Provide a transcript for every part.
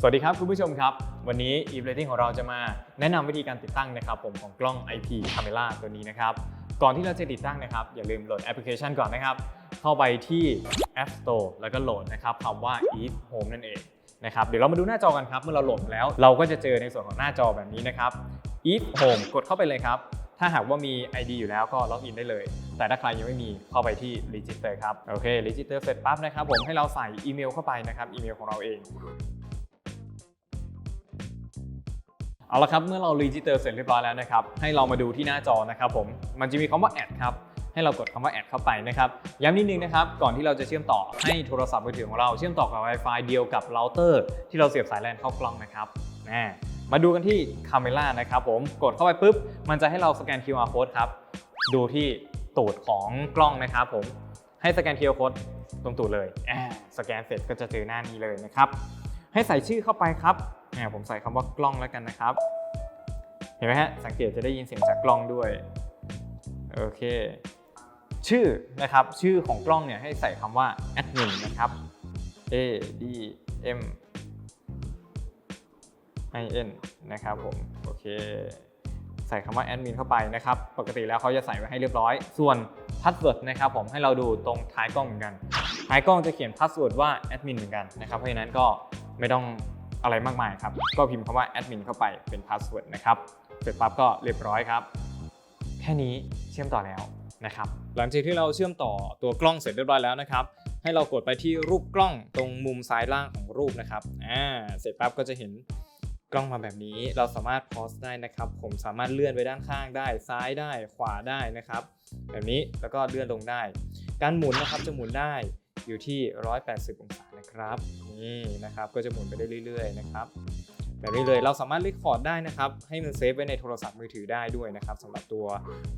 สวัสดีครับคุณผู้ชมครับ วันนี้ e v a t i n g ของเราจะมาแนะนำวิธีการติดตั้งนะครับผมของกล้อง IP Camera ตัวนี้นะครับ ก่อนที่เราจะติดตั้งนะครับ อย่าลืมโหลดแอปพลิเคชันก่อนนะครับ เข้าไปที่ App Store แล้วก็โหลดนะครับคำว่า Eve Home นั่นเองนะครับเดี๋ยวเรามาดูหน้าจอกันครับ เมื่อเราโหลดแล้ว เราก็จะเจอในส่วนของหน้าจอแบบนี้นะครับ Eve Home กดเข้าไปเลยครับ ถ้าหากว่ามี ID อยู่แล้วก็ล็อกอินได้เลย แต่ถ้าใครยังไม่มีเข้าไปที่ Register ครับโอเค Register เสร็จปั๊บนะครับผมให้เราใส่อีเมลเข้าไปนะครับอีเมลของเราเอง เอาละครับเมื่อเรา Register เสร็จเรียบร้อยแล้วนะครับให้เรามาดูที่หน้าจอนะครับผมมันจะมีคำว่า Add ครับให้เรากดคำว่า Add เข้าไปนะครับย้ำนิดนึงนะครับก่อนที่เราจะเชื่อมต่อให้โทรศัพท์มือถือของเราเชื่อมต่อกับ Wi-Fi เดียวกับเราเตอร์ที่เราเสียบสายแลนเข้ากล้องนะครับน่มาดูกันที่ Camera นะครับผมกดเข้าไปปุ๊บมันจะให้เราสแกน QR code ครับดูที่ตูดของกล้องนะครับผมให้สแกน QR code ตรงตูดเลยอ่าสแกนเสร็จก็จะเจอหน้านี้เลยนะครับให้ใส่ชื่อเข้าไปครับ ผมใส่คำว่ากล้องแล้วกันนะครับ เห็นไหมฮะ สังเกตจะได้ยินเสียงจากกล้องด้วย โอเค ชื่อนะครับ ชื่อของกล้องเนี่ยให้ใส่คำว่า admin นะครับ A D M I N นะครับผม โอเค ใส่คำว่า admin เข้าไปนะครับ ปกติแล้วเขาจะใส่ไว้ให้เรียบร้อย ส่วน password นะครับผมให้เราดูตรงท้ายกล้องเหมือนกัน ท้ายกล้องจะเขียน password ว่า admin เหมือนกันนะครับ เพราะฉะนั้นก็ไม่ต้อง อะไรมากมายครับ ก็พิมพ์คำว่า admin เข้าไปเป็น password นะครับ เสร็จปั๊บก็เรียบร้อยครับ แค่นี้เชื่อมต่อแล้วนะครับ หลังจากที่เราเชื่อมต่อตัวกล้องเสร็จเรียบร้อยแล้วนะครับ ให้เรากดไปที่รูปกล้องตรงมุมซ้ายล่างของรูปนะครับ อ่า เสร็จปั๊บก็จะเห็นกล้องมาแบบนี้ เราสามารถพอสได้นะครับ ผมสามารถเลื่อนไปด้านข้างได้ ซ้ายได้ ขวาได้นะครับ แบบนี้ แล้วก็เลื่อนลงได้ การหมุนนะครับจะหมุนได้ อยู่ที่ 180 องศานะครับ นี่นะครับ ก็จะหมุนไปได้เรื่อยๆนะครับแบบนี้เลยเราสามารถรีคอร์ดได้นะครับ ให้มันเซฟไว้ในโทรศัพท์มือถือได้ด้วยนะครับสำหรับตัว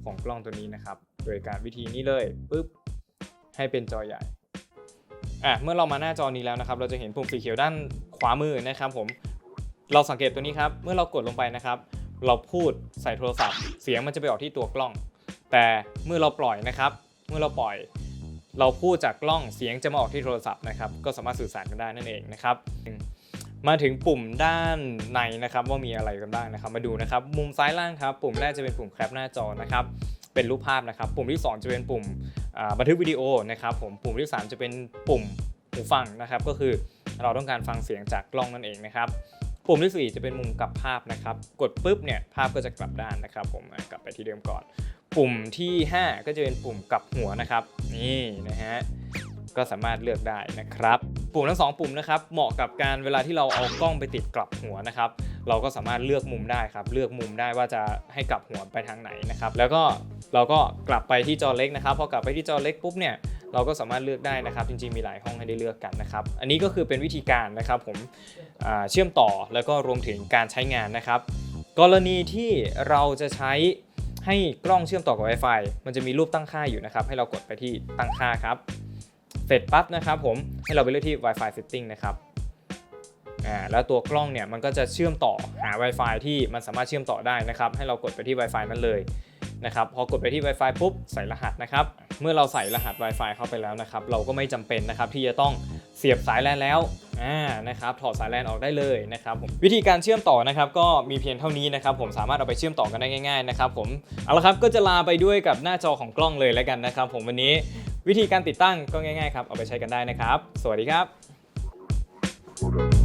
ของกล้องตัวนี้นะครับ โดยการวิธีนี้เลยปุ๊บให้เป็นจอใหญ่อะเมื่อเรามาหน้าจอนี้แล้วนะครับ เราจะเห็นปุ่มสีเขียวด้านขวามือนะครับผมเราสังเกตตัวนี้ครับเมื่อเรากดลงไปนะครับ เราพูดใส่โทรศัพท์ เสียงมันจะไปออกที่ตัวกล้อง แต่เมื่อเราปล่อยนะครับ เมื่อเราปล่อย เราพูดจากกล้องเสียงจะมาออกที่โทรศัพท์นะครับ ก็สามารถสื่อสารกันได้นั่นเองนะครับ มาถึงปุ่มด้านในนะครับว่ามีอะไรกันบ้างนะครับ มาดูนะครับ มุมซ้ายล่างครับ ปุ่มแรกจะเป็นปุ่มแคปหน้าจอนะครับ เป็นรูปภาพนะครับ ปุ่มที่ 2 จะเป็นปุ่มบันทึกวิดีโอนะครับ ผม ปุ่มที่ 3 จะเป็นปุ่มหูฟังนะครับ ก็คือเราต้องการฟังเสียงจากกล้องนั่นเองนะครับ ปุ่มที่ 4 จะเป็นมุมกลับภาพนะครับ กดปุ๊บเนี่ยภาพก็จะกลับด้านนะครับ ผมกลับไปที่เดิมก่อน ปุ่มที่ 5 ก็จะเป็นปุ่มกลับหัวนะครับ นี่นะฮะก็สามารถเลือกได้นะครับ ปุ่มทั้งสองปุ่มนะครับ เหมาะกับการเวลาที่เราเอากล้องไปติดกลับหัวนะครับ เราก็สามารถเลือกมุมได้ครับ เลือกมุมได้ว่าจะให้กลับหัวไปทางไหนนะครับ แล้วก็เราก็กลับไปที่จอเล็กนะครับ พอกลับไปที่จอเล็กปุ๊บเนี่ย เราก็สามารถเลือกได้นะครับ จริงๆ มีหลายห้องให้ได้เลือกกันนะครับ อันนี้ก็คือเป็นวิธีการนะครับผมเชื่อมต่อแล้วก็รวมถึงการใช้งานนะครับ กรณีที่เราจะใช้ ให้กล้องเชื่อมต่อกับ Wi-Fi มันจะมีรูปตั้งค่าอยู่นะครับ ให้เรากดไปที่ตั้งค่าครับ เสร็จปั๊บนะครับผมให้เราไปเลือกที่ Wi-Fi setting นะครับอ่าแล้วตัวกล้องเนี่ยมันก็จะเชื่อมต่อหา Wi-Fi ที่มันสามารถเชื่อมต่อได้นะครับ ให้เรากดไปที่ Wi-Fi นั้นเลยนะครับ พอกดไปที่ Wi-Fi ปุ๊บใส่รหัสนะครับ เมื่อเราใส่รหัส Wi-Fi เข้าไปแล้วนะครับเราก็ไม่จำเป็นนะครับที่จะต้องเสียบสายแลนแล้วอ่านะครับถอดสายแลนออกได้เลยนะครับผมวิธีการเชื่อมต่อนะครับก็มีเพียงเท่านี้นะครับผมสามารถเอาไปเชื่อมต่อกันได้ง่ายๆนะครับผมเอาละครับก็จะลาไปด้วยกับหน้าจอของกล้องเลยแล้วกันนะครับ ผมวันนี้วิธีการติดตั้งก็ง่ายๆครับเอาไปใช้กันได้นะครับ สวัสดีครับ